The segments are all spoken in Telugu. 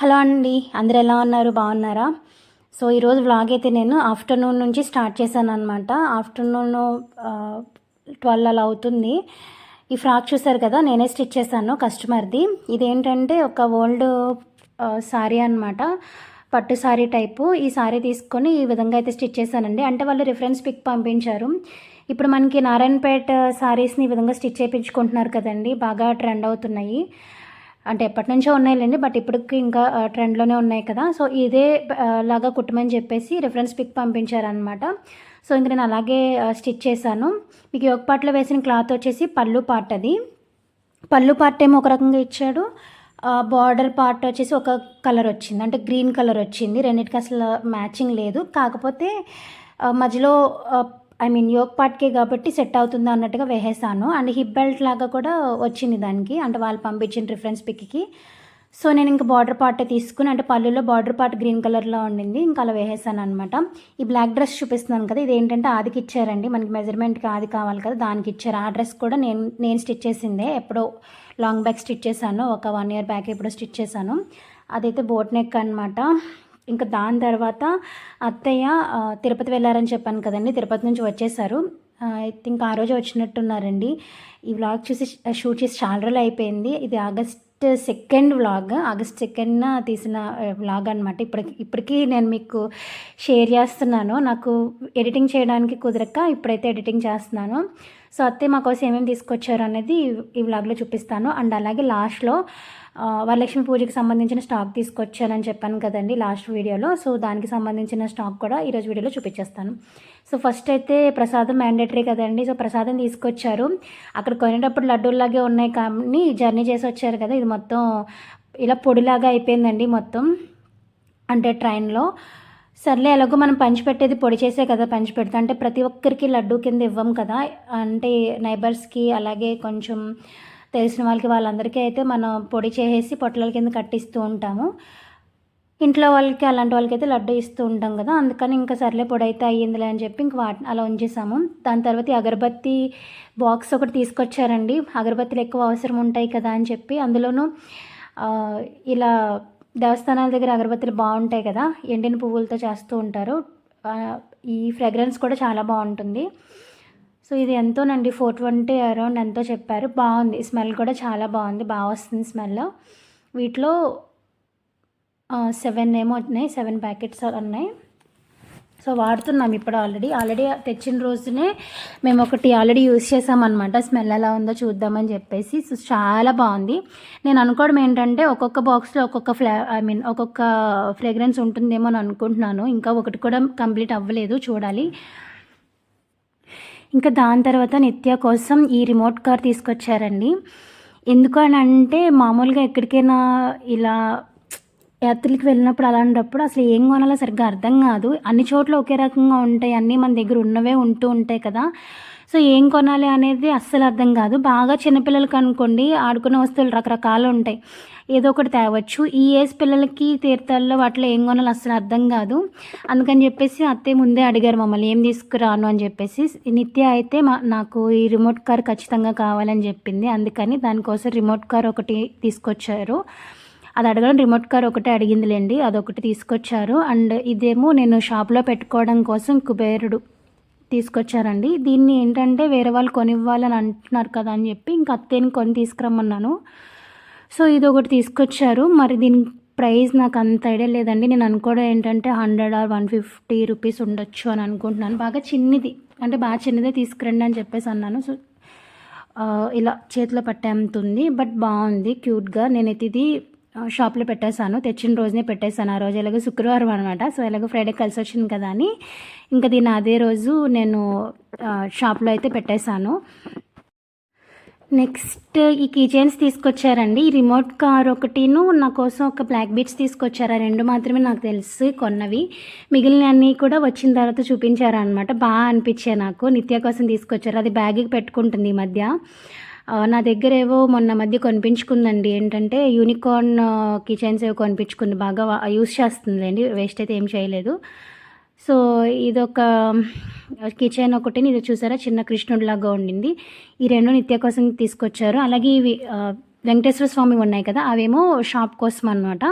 హలో అండి అందరు ఎలా ఉన్నారు? బాగున్నారా? సో ఈరోజు వ్లాగ్ అయితే నేను ఆఫ్టర్నూన్ నుంచి స్టార్ట్ చేశాను అనమాట ఆఫ్టర్నూన్ ట్వెల్వ్ అలా అవుతుంది. ఈ ఫ్రాక్ చూసారు కదా నేనే స్టిచ్ చేశాను కస్టమర్ది. ఇదేంటంటే ఒక ఓల్డ్ శారీ అనమాట పట్టు సారీ టైపు. ఈ సారీ తీసుకొని ఈ విధంగా అయితే స్టిచ్ చేశానండి. అంటే వాళ్ళు రిఫరెన్స్ పిక్ పంపించారు. ఇప్పుడు మనకి నారాయణపేట శారీస్ని ఈ విధంగా స్టిచ్ చేయించుకుంటున్నారు కదండి. బాగా ట్రెండ్ అవుతున్నాయి. అంటే ఎప్పటి నుంచో ఉన్నాయిలేండి బట్ ఇప్పటికి ఇంకా ట్రెండ్లోనే ఉన్నాయి కదా. సో ఇదే లాగా కుట్టమని చెప్పేసి రిఫరెన్స్ పిక్ పంపించారనమాట సో ఇంక నేను అలాగే స్టిచ్ చేశాను. మీకు యోగ పాటలో వేసిన క్లాత్ వచ్చేసి పళ్ళు పార్ట్ అది. పళ్ళు పార్ట్ ఏమో ఒక రకంగా ఇచ్చాడు. బార్డర్ పార్ట్ వచ్చేసి ఒక కలర్ వచ్చింది. అంటే గ్రీన్ కలర్ వచ్చింది. రెండింటికి అసలు మ్యాచింగ్ లేదు. కాకపోతే మధ్యలో ఐ మీన్ యోగ్ పార్ట్కే కాబట్టి సెట్ అవుతుందా అన్నట్టుగా వేసేసాను. అండ్ హిప్ బెల్ట్ లాగా కూడా వచ్చింది దానికి. అంటే వాళ్ళు పంపించిన రిఫరెన్స్ పిక్కి సో నేను ఇంకా బార్డర్ పార్ట్ తీసుకుని అంటే పళ్ళులో బార్డర్ పార్ట్ గ్రీన్ కలర్లో ఉండింది. ఇంకా అలా వేసేసాను అనమాట ఈ బ్లాక్ డ్రెస్ చూపిస్తున్నాను కదా ఇది ఏంటంటే ఆదికి ఇచ్చారండి. మనకి మెజర్మెంట్కి ఆది కావాలి కదా దానికి ఇచ్చారు. ఆ డ్రెస్ కూడా నేను నేను స్టిచ్ చేసిందే. ఎప్పుడో లాంగ్ బ్యాక్ స్టిచ్ చేశాను. ఒక వన్ ఇయర్ బ్యాక్ ఎప్పుడో స్టిచ్ చేశాను. అదైతే బోట్ నెక్ అనమాట ఇంకా దాని తర్వాత అత్తయ్య తిరుపతి వెళ్ళారని చెప్పాను కదండి. తిరుపతి నుంచి వచ్చేసారు. ఐ థింక్ ఆ రోజు వచ్చినట్టున్నారండి. ఈ వ్లాగ్ చూసి షూట్ చేసి చాలా రోజులు అయిపోయింది. ఇది ఆగస్ట్ సెకండ్ వ్లాగ్ ఆగస్ట్ సెకండ్న తీసిన వ్లాగ్ అనమాట ఇప్పటికి ఇప్పటికీ నేను మీకు షేర్ చేస్తున్నాను. నాకు ఎడిటింగ్ చేయడానికి కుదరక ఇప్పుడైతే ఎడిటింగ్ చేస్తున్నాను. సో అయితే మా కోసం ఏమేమి తీసుకొచ్చారు అనేది ఈ వ్లాగ్లో చూపిస్తాను. అండ్ అలాగే లాస్ట్లో వరలక్ష్మి పూజకి సంబంధించిన స్టాక్ తీసుకొచ్చానని చెప్పాను కదండి లాస్ట్ వీడియోలో సో దానికి సంబంధించిన స్టాక్ కూడా ఈరోజు వీడియోలో చూపించేస్తాను. సో ఫస్ట్ అయితే ప్రసాదం మ్యాండేటరీ కదండి. సో ప్రసాదం తీసుకొచ్చారు. అక్కడ కొనేటప్పుడు లడ్డూల్లాగే ఉన్నాయి కానీ జర్నీ చేసి వచ్చారు కదా. ఇది మొత్తం ఇలా పొడిలాగా అయిపోయిందండి మొత్తం. అంటే ట్రైన్లో. సర్లే ఎలాగో మనం పంచిపెట్టేది పొడి చేసే కదా పంచిపెడతా అంటే ప్రతి ఒక్కరికి లడ్డు కింద ఇవ్వం కదా. అంటే నైబర్స్కి అలాగే కొంచెం తెలిసిన వాళ్ళకి వాళ్ళందరికీ అయితే మనం పొడి చేసేసి పొట్లాల కింద కట్టిస్తూ ఉంటాము. ఇంట్లో వాళ్ళకి అలాంటి వాళ్ళకి అయితే లడ్డు ఇస్తూ ఉంటాం కదా. అందుకని ఇంకా సర్లే పొడి అయితే అయ్యిందిలే అని చెప్పి ఇంక వాటి అలా ఉంచేసాము. దాని తర్వాత ఈ అగరబత్తి బాక్స్ ఒకటి తీసుకొచ్చారండి. అగరబత్తిలు ఎక్కువ అవసరం ఉంటాయి కదా అని చెప్పి అందులోనూ ఇలా దేవస్థానాల దగ్గర అగరబత్తులు బాగుంటాయి కదా. ఎండిన పువ్వులతో చేస్తూ ఉంటారు. ఈ ఫ్రేగ్రెన్స్ కూడా చాలా బాగుంటుంది. సో ఇది ఎంతోనండి. ఫోర్ ట్వంటీ అరౌండ్ ఎంతో చెప్పారు. బాగుంది. స్మెల్ కూడా చాలా బాగుంది. బాగా వస్తుంది స్మెల్. వీటిలో సెవెన్ ఏమో ఉన్నాయి సెవెన్ ప్యాకెట్స్ ఉన్నాయి. సో వాడుతున్నాం ఇప్పుడు ఆల్రెడీ ఆల్రెడీ తెచ్చిన రోజునే మేము ఒకటి ఆల్రెడీ యూస్ చేసామన్నమాట. స్మెల్ ఎలా ఉందో చూద్దామని చెప్పేసి. సో చాలా బాగుంది. నేను అనుకోవడం ఏంటంటే ఒక్కొక్క బాక్స్లో ఒక్కొక్క ఫ్లా ఐ మీన్ ఒక్కొక్క ఫ్రేగ్రెన్స్ ఉంటుందేమో అని అనుకుంటున్నాను. ఇంకా ఒకటి కూడా కంప్లీట్ అవ్వలేదు చూడాలి. ఇంకా దాని తర్వాత నిత్య కోసం ఈ రిమోట్ కార్ తీసుకొచ్చారండి. ఎందుకు అని అంటే మామూలుగా ఎక్కడికైనా ఇలా యాత్రలకు వెళ్ళినప్పుడు అలాంటప్పుడు అసలు ఏం కొనాలో సరిగ్గా అర్థం కాదు. అన్ని చోట్ల ఒకే రకంగా ఉంటాయి. అన్నీ మన దగ్గర ఉన్నవే ఉంటూ ఉంటాయి కదా. సో ఏం కొనాలి అనేది అస్సలు అర్థం కాదు. బాగా చిన్నపిల్లలకి అనుకోండి ఆడుకునే వస్తువులు రకరకాలు ఉంటాయి. ఏదో ఒకటి తేవచ్చు. ఈ ఏజ్ పిల్లలకి తీర్థాల్లో వాటిలో ఏం కొనాలో అస్సలు అర్థం కాదు. అందుకని చెప్పేసి అత్తయ్య ముందే అడిగారు మమ్మల్ని ఏం తీసుకురాను? అని చెప్పేసి. నిత్య అయితే మా నాకు ఈ రిమోట్ కార్ ఖచ్చితంగా కావాలని చెప్పింది. అందుకని దానికోసం రిమోట్ కార్ ఒకటి తీసుకొచ్చారు. అది అడగడం రిమోట్ కార్ ఒకటే అడిగిందిలేండి అదొకటి తీసుకొచ్చారు. అండ్ ఇదేమో నేను షాప్లో పెట్టుకోవడం కోసం కుబేరుడు తీసుకొచ్చారండి. దీన్ని ఏంటంటే వేరే వాళ్ళు కొనివ్వాలని అంటున్నారు కదా అని చెప్పి ఇంకా అత్తేని కొని తీసుకురమ్మన్నాను. సో ఇది ఒకటి తీసుకొచ్చారు. మరి దీని ప్రైస్ నాకు అంత ఐడియా లేదండి. నేను అనుకోవడం ఏంటంటే hundred or one fifty rupees ఉండొచ్చు అని అనుకుంటున్నాను. బాగా చిన్నది. అంటే బాగా చిన్నదే తీసుకురండి అని చెప్పేసి అన్నాను. సో ఇలా చేతిలో పట్టేంతుంది బట్ బాగుంది క్యూట్గా. నేనైతే ఇది షాప్లో పెట్టేశాను. తెచ్చిన రోజునే పెట్టేశాను. ఆ రోజు ఎలాగో శుక్రవారం అనమాట సో ఎలాగో ఫ్రైడే కలిసి వచ్చింది కదా అని. ఇంకా దీన్ని అదే రోజు నేను షాప్లో అయితే పెట్టేశాను. నెక్స్ట్ ఈ కీ తీసుకొచ్చారండి. ఈ రిమోట్ కార్ ఒకటిను నా కోసం ఒక బ్లాక్ బీట్స్ తీసుకొచ్చారు. రెండు మాత్రమే నాకు తెలిసి కొన్నవి. మిగిలిన అన్నీ కూడా వచ్చిన తర్వాత చూపించారు అనమాట బాగా అనిపించాయి నాకు. నిత్య కోసం తీసుకొచ్చారు. అది బ్యాగ్కి పెట్టుకుంటుంది ఈ మధ్య. నా దగ్గర ఏవో మొన్న మధ్య కొనిపించుకుందండి. ఏంటంటే యూనికార్న్ కిచెన్స్ ఏవో కొనిపించుకుంది. బాగా యూస్ చేస్తుందండి వేస్ట్ అయితే ఏం చేయలేదు. సో ఇదొక కిచెన్ ఒకటి. ఇది చూసారా? చిన్న కృష్ణుడిలాగా ఉండింది. ఈ రెండు నిత్య కోసం తీసుకొచ్చారు. అలాగే ఇవి వెంకటేశ్వర స్వామి ఉన్నాయి కదా? అవేమో షాప్ కోసం అనమాట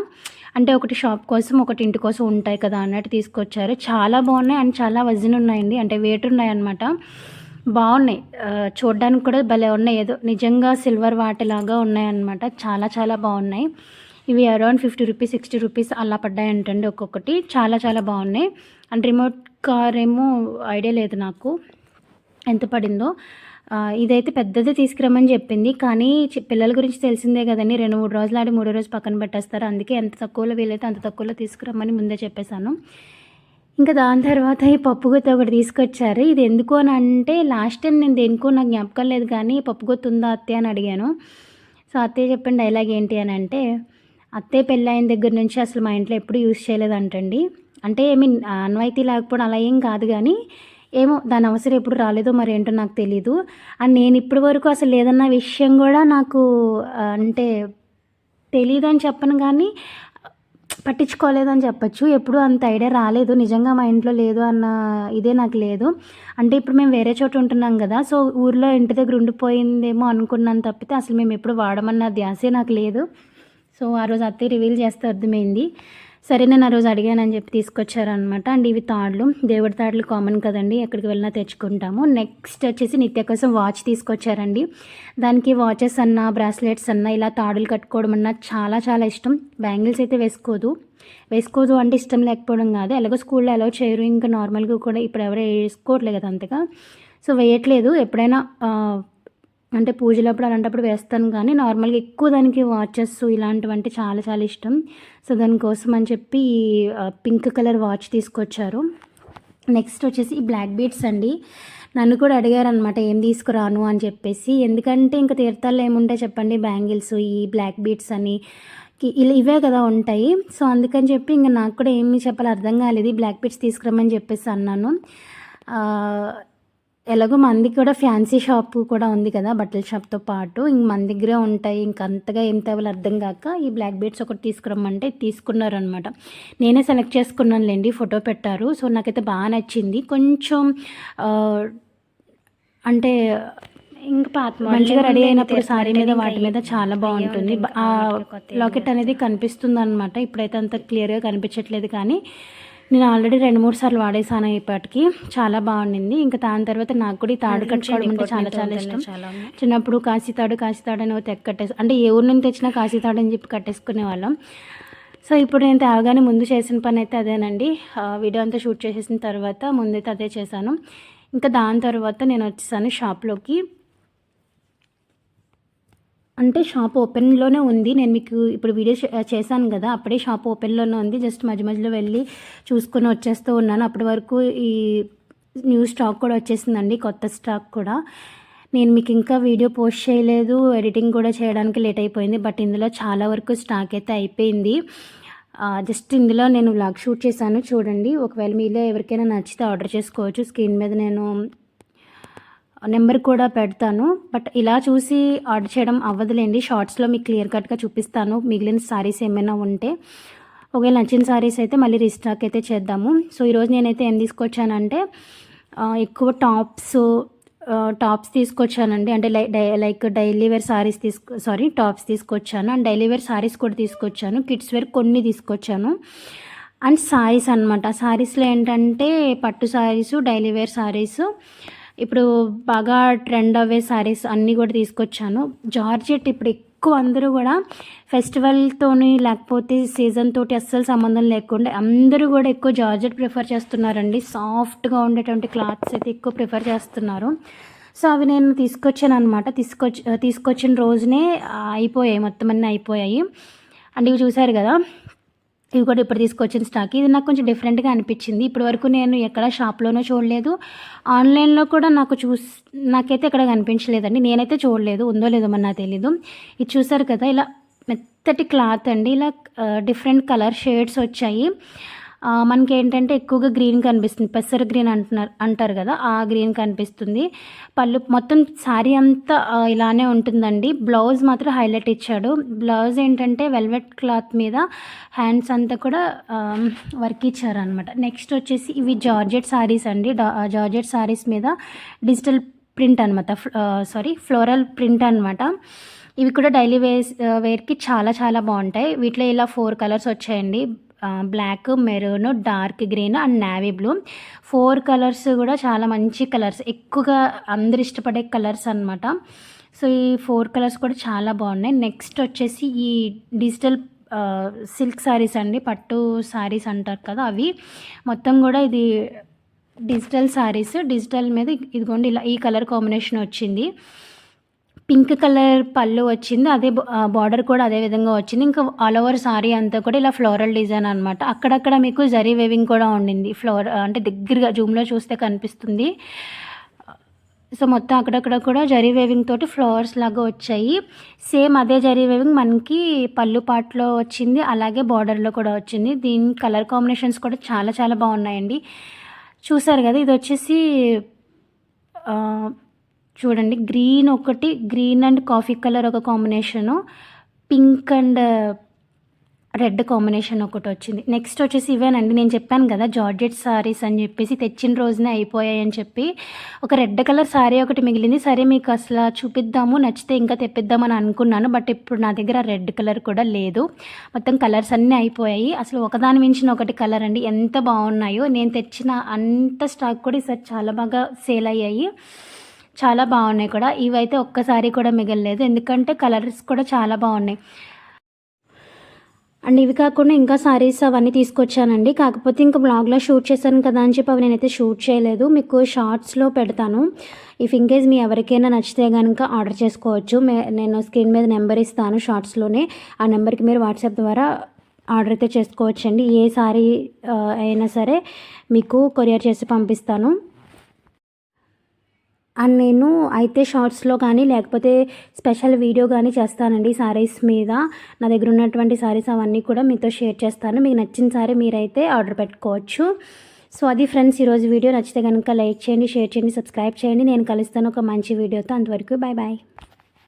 అంటే ఒకటి షాప్ కోసం ఒకటి ఇంటి కోసం ఉంటాయి కదా అన్నట్టు తీసుకొచ్చారు. చాలా బాగున్నాయి. అండ్ చాలా వజన్ ఉన్నాయండి. అంటే వెయిట్ ఉన్నాయి బాగున్నాయి. చూడడానికి చూడ్డానికి కూడా భలే ఉన్నాయి. ఏదో నిజంగా సిల్వర్ వాటిలాగా ఉన్నాయి అనమాట చాలా చాలా బాగున్నాయి. ఇవి around fifty rupees sixty rupees అలా పడ్డాయి అంటండి ఒక్కొక్కటి. చాలా చాలా బాగున్నాయి. అండ్ రిమోట్ కార్ ఏమో ఐడియా లేదు నాకు ఎంత పడిందో. ఇదైతే పెద్దది తీసుకురమ్మని చెప్పింది. కానీ పిల్లల గురించి తెలిసిందే కదండి. రెండు మూడు రోజులు ఆడి మూడో రోజు పక్కన పెట్టేస్తారు. అందుకే ఎంత తక్కువలో వీలైతే అంత తక్కువలో తీసుకురమ్మని ముందే చెప్పేశాను. ఇంకా దాని తర్వాత ఈ పప్పుగుత్త ఒకటి తీసుకొచ్చారు. ఇది ఎందుకు అని అంటే లాస్ట్ టైం నేను దేనికో నాకు జ్ఞాపకం లేదు కానీ పప్పుగుత్త ఉందా అత్తయ్య అని అడిగాను. సో అత్తయ్య చెప్పిన డైలాగ్ ఏంటి అని అంటే అత్తయ్య పెళ్ళైన దగ్గర నుంచి అసలు మా ఇంట్లో ఎప్పుడు యూజ్ చేయలేదంటండి. అంటే ఐ మీన్ అన్వైతీ లేకపోవడం అలా ఏం కాదు కానీ ఏమో దాని అవసరం ఎప్పుడు రాలేదో మరి ఏంటో నాకు తెలీదు. అండ్ నేను ఇప్పటి వరకు అసలు లేదన్న విషయం కూడా నాకు అంటే తెలియదు అని చెప్పను కానీ పట్టించుకోలేదని చెప్పొచ్చు. ఎప్పుడు అంత ఐడియా రాలేదు. నిజంగా మా ఇంట్లో లేదు అన్న ఇదే నాకు లేదు. అంటే ఇప్పుడు మేము వేరే చోట ఉంటున్నాం కదా సో ఊర్లో ఇంటి దగ్గర ఉండిపోయిందేమో అనుకున్నాను తప్పితే అసలు మేము ఎప్పుడు వాడమన్న ధ్యాసే నాకు లేదు. సో ఆ రోజు అత్తయ్య రివీల్ చేస్తే అర్థమైంది. సరే నేను ఆ రోజు అడిగానని చెప్పి తీసుకొచ్చారనమాట అండ్ ఇవి తాడులు దేవుడి తాడులు కామన్ కదండి. ఎక్కడికి వెళ్ళినా తెచ్చుకుంటాము. నెక్స్ట్ వచ్చేసి నిత్య కోసం వాచ్ తీసుకొచ్చారండి. దానికి వాచెస్ అన్నా బ్రాస్లెట్స్ అన్నా ఇలా తాడులు కట్టుకోవడం అన్నా చాలా చాలా ఇష్టం. బ్యాంగిల్స్ అయితే వేసుకోదు. వేసుకోదు అంటే ఇష్టం లేకపోవడం కాదు. ఎలాగో స్కూల్లో అలౌ చేయరు. ఇంకా నార్మల్గా కూడా ఇప్పుడు ఎవరు వేసుకోవట్లేదు కదా అంతగా. సో వేయట్లేదు. ఎప్పుడైనా అంటే పూజలప్పుడు అలాంటప్పుడు వేస్తాను కానీ నార్మల్గా ఎక్కువ దానికి వాచెస్ ఇలాంటివంటే చాలా చాలా ఇష్టం. సో దానికోసం అని చెప్పి ఈ, పింక్ కలర్ వాచ్ తీసుకొచ్చారు. నెక్స్ట్ వచ్చేసి ఈ బ్లాక్ బీట్స్ అండి. నన్ను కూడా అడిగారు అనమాట ఏం తీసుకురాను? అని చెప్పేసి. ఎందుకంటే ఇంకా తీర్థాల్లో ఏముంటాయి చెప్పండి బ్యాంగిల్స్ ఈ బ్లాక్ బీట్స్ అని. ఇలా ఇవే కదా ఉంటాయి. సో అందుకని చెప్పి ఇంకా నాకు కూడా ఏమి చెప్పాలో అర్థం కాలేదు. బ్లాక్ బీట్స్ తీసుకురమ్మని చెప్పేసి అన్నాను. ఎలాగో మంది కూడా ఫ్యాన్సీ షాప్ కూడా ఉంది కదా బట్టల షాప్తో పాటు. ఇంక మన దగ్గరే ఉంటాయి ఇంక అంతగా ఏం తేవాలో అర్థం కాక ఈ బ్లాక్ బీడ్స్ ఒకటి తీసుకురమ్మంటే తీసుకున్నారనమాట. నేనే సెలెక్ట్ చేసుకున్నానులేండి ఫోటో పెట్టారు. సో నాకైతే బాగా నచ్చింది. కొంచెం అంటే ఇంకా పాత మంచిగా రెడీ అయినప్పుడు సారీ మీద వాటి మీద చాలా బాగుంటుంది. ఆ లాకెట్ అనేది కనిపిస్తుంది అనమాట ఇప్పుడైతే అంత క్లియర్గా కనిపించట్లేదు కానీ నేను ఆల్రెడీ రెండు మూడు సార్లు వాడేసాను ఇప్పటికి. చాలా బాగుండింది. ఇంకా దాని తర్వాత నాకు కూడా ఈ తాడు కట్టుకోవడం అంటే చాలా చాలా ఇష్టం. చిన్నప్పుడు కాశీ తాడు కాశీ తాడు అని తెక్క కట్టేసి అంటే ఏ ఊరు నుంచి తెచ్చినా కాశీ తాడు అని చెప్పి కట్టేసుకునే వాళ్ళం. సో ఇప్పుడు నేను తాగానే ముందు చేసిన పని అయితే అదేనండి. వీడియో అంతా షూట్ చేసేసిన తర్వాత ముందైతే అదే చేశాను. ఇంకా దాని తర్వాత నేను వచ్చేసాను షాప్లోకి. అంటే షాప్ ఓపెన్లోనే ఉంది. నేను మీకు ఇప్పుడు వీడియో చేశాను కదా అప్పుడే షాప్ ఓపెన్లోనే ఉంది. జస్ట్ మధ్య మధ్యలో వెళ్ళి చూసుకొని వచ్చేస్తూ ఉన్నాను. అప్పటి వరకు ఈ న్యూ స్టాక్ కూడా వచ్చేసిందండి కొత్త స్టాక్ కూడా. నేను మీకు ఇంకా వీడియో పోస్ట్ చేయలేదు ఎడిటింగ్ కూడా చేయడానికి లేట్ అయిపోయింది బట్ ఇందులో చాలా వరకు స్టాక్ అయితే అయిపోయింది. జస్ట్ ఇందులో నేను వ్లాగ్ షూట్ చేశాను చూడండి. ఒకవేళ మీలో ఎవరికైనా నచ్చితే ఆర్డర్ చేసుకోవచ్చు. స్క్రీన్ మీద నేను నెంబర్ కూడా పెడతాను. బట్ ఇలా చూసి ఆర్డర్ చేయడం అవ్వదులేండి. షార్ట్స్లో మీకు క్లియర్ కట్గా చూపిస్తాను. మిగిలిన సారీస్ ఏమైనా ఉంటే. ఒకవేళ నచ్చిన సారీస్ అయితే మళ్ళీ రీస్టాక్ అయితే చేద్దాము. సో ఈరోజు నేనైతే ఏం తీసుకొచ్చానంటే ఎక్కువ టాప్స్ టాప్స్ తీసుకొచ్చానండి. అంటే లై డై లైక్ డైలీ వేర్ సారీస్ తీసుకు సారీ టాప్స్ తీసుకొచ్చాను. అండ్ డైలీ వేర్ సారీస్ కూడా తీసుకొచ్చాను. కిడ్స్ వేర్ కొన్ని తీసుకొచ్చాను. అండ్ సారీస్ అనమాట సారీస్లో ఏంటంటే పట్టు సారీస్ డైలీ వేర్ సారీస్ ఇప్పుడు బాగా ట్రెండ్ అవ్వే శారీస్ అన్నీ కూడా తీసుకొచ్చాను. జార్జెట్ ఇప్పుడు ఎక్కువ అందరూ కూడా ఫెస్టివల్తోని లేకపోతే సీజన్ తోటి అస్సలు సంబంధం లేకుండా అందరూ కూడా ఎక్కువ జార్జెట్ ప్రిఫర్ చేస్తున్నారండి. సాఫ్ట్గా ఉండేటువంటి క్లాత్స్ అయితే ఎక్కువ ప్రిఫర్ చేస్తున్నారు. సో అవి నేను తీసుకొచ్చాను అనమాట తీసుకొచ్చి తీసుకొచ్చిన రోజునే అయిపోయాయి మొత్తం అన్నీ అయిపోయాయి. అండ్ ఇవి చూసారు కదా ఇవి కూడా ఇప్పుడు తీసుకొచ్చిన స్టాక్ ఇది నాకు కొంచెం డిఫరెంట్గా అనిపించింది. ఇప్పటి వరకు నేను ఎక్కడ షాప్లోనో చూడలేదు. ఆన్లైన్లో కూడా నాకు చూస్ నాకైతే ఎక్కడ కనిపించలేదండి. నేనైతే చూడలేదు. ఉందో లేదో మన నాకు తెలీదు. ఇది చూసారు కదా ఇలా మెత్తటి క్లాత్ అండి. ఇలా డిఫరెంట్ కలర్ షేడ్స్ వచ్చాయి. మనకి ఏంటంటే ఎక్కువగా గ్రీన్ కనిపిస్తుంది. పెసర గ్రీన్ అంటున్నారు అంటారు కదా ఆ గ్రీన్ కనిపిస్తుంది. పళ్ళు మొత్తం శారీ అంతా ఇలానే ఉంటుందండి. బ్లౌజ్ మాత్రం హైలైట్ ఇచ్చాడు. బ్లౌజ్ ఏంటంటే వెల్వెట్ క్లాత్ మీద హ్యాండ్స్ అంతా కూడా వర్క్ ఇచ్చారు అనమాట నెక్స్ట్ వచ్చేసి ఇవి జార్జెట్ సారీస్ అండి. జార్జెట్ సారీస్ మీద డిజిటల్ ప్రింట్ అనమాట సారీ ఫ్లోరల్ ప్రింట్ అనమాట ఇవి కూడా డైలీ వేస్ వేర్కి చాలా చాలా బాగుంటాయి. వీటిలో ఇలా ఫోర్ కలర్స్ వచ్చాయండి. Black maroon dark green and navy blue four colours కూడా చాలా మంచి కలర్స్ ఎక్కువగా అందరు ఇష్టపడే కలర్స్ అనమాట సో ఈ ఫోర్ కలర్స్ కూడా చాలా బాగున్నాయి. నెక్స్ట్ వచ్చేసి ఈ డిజిటల్ సిల్క్ శారీస్ అండి. పట్టు శారీస్ అంటారు కదా అవి. మొత్తం కూడా ఇది డిజిటల్ శారీస్ డిజిటల్ మీద ఇదిగోండి ఇలా ఈ కలర్ కాంబినేషన్ వచ్చింది. పింక్ కలర్ పళ్ళు వచ్చింది అదే బార్డర్ కూడా అదే విధంగా వచ్చింది. ఇంకా ఆల్ ఓవర్ సారీ అంతా కూడా ఇలా ఫ్లోరల్ డిజైన్ అనమాట అక్కడక్కడ మీకు జరీ వేవింగ్ కూడా ఉండింది. ఫ్లోర్ అంటే దగ్గరగా జూమ్లో చూస్తే కనిపిస్తుంది. సో మొత్తం అక్కడక్కడ కూడా జరీ వేవింగ్ తోటి ఫ్లవర్స్ లాగా వచ్చాయి. సేమ్ అదే జరీ వేవింగ్ మనకి పళ్ళు పాటలో వచ్చింది అలాగే బార్డర్లో కూడా వచ్చింది. దీని కలర్ కాంబినేషన్స్ కూడా చాలా చాలా బాగున్నాయండి. చూసారు కదా ఇది వచ్చేసి చూడండి గ్రీన్ ఒకటి గ్రీన్ అండ్ కాఫీ కలర్ ఒక combination pink and red combination ఒకటి వచ్చింది. నెక్స్ట్ వచ్చేసి ఇవేనండి నేను చెప్పాను కదా జార్జెట్ సారీస్ అని చెప్పేసి తెచ్చిన రోజునే అయిపోయాయి అని చెప్పి. ఒక రెడ్ కలర్ సారీ ఒకటి మిగిలింది. సరే మీకు అసలు చూపిద్దాము నచ్చితే ఇంకా తెప్పిద్దామని అనుకున్నాను బట్ ఇప్పుడు నా దగ్గర రెడ్ కలర్ కూడా లేదు. మొత్తం కలర్స్ అన్నీ అయిపోయాయి. అసలు ఒకదాని మించిన ఒకటి కలర్ అండి. ఎంత బాగున్నాయో. నేను తెచ్చిన అంత స్టాక్ కూడా ఈసారి చాలా బాగా సేల్ అయ్యాయి. చాలా బాగున్నాయి కూడా. ఇవైతే ఒక్కసారి కూడా మిగలలేదు. ఎందుకంటే కలర్స్ కూడా చాలా బాగున్నాయి. అండ్ ఇవి కాకుండా ఇంకా సారీస్ అవన్నీ తీసుకొచ్చానండి. కాకపోతే ఇంకా బ్లాగ్లో షూట్ చేశాను కదా అని చెప్పి అవి నేనైతే షూట్ చేయలేదు. మీకు షార్ట్స్లో పెడతాను. ఇఫ్ ఇంకేస్ మీ ఎవరికైనా నచ్చితే కనుక ఆర్డర్ చేసుకోవచ్చు. నేను స్క్రీన్ మీద నెంబర్ ఇస్తాను షార్ట్స్లోనే. ఆ నెంబర్కి మీరు వాట్సాప్ ద్వారా ఆర్డర్ అయితే చేసుకోవచ్చండి. ఏ సారీ అయినా సరే మీకు కొరియర్ చేసి పంపిస్తాను. అండ్ నేను అయితే షార్ట్స్లో కానీ లేకపోతే స్పెషల్ వీడియో కానీ చేస్తానండి సారీస్ మీద. నా దగ్గర ఉన్నటువంటి సారీస్ అవన్నీ కూడా మీతో షేర్ చేస్తాను. మీకు నచ్చిన సారీ మీరైతే ఆర్డర్ పెట్టుకోవచ్చు. సో అది ఫ్రెండ్స్ ఈరోజు వీడియో నచ్చితే కనుక లైక్ చేయండి షేర్ చేయండి సబ్స్క్రైబ్ చేయండి. నేను కలుస్తాను ఒక మంచి వీడియోతో. అంతవరకు బాయ్ బాయ్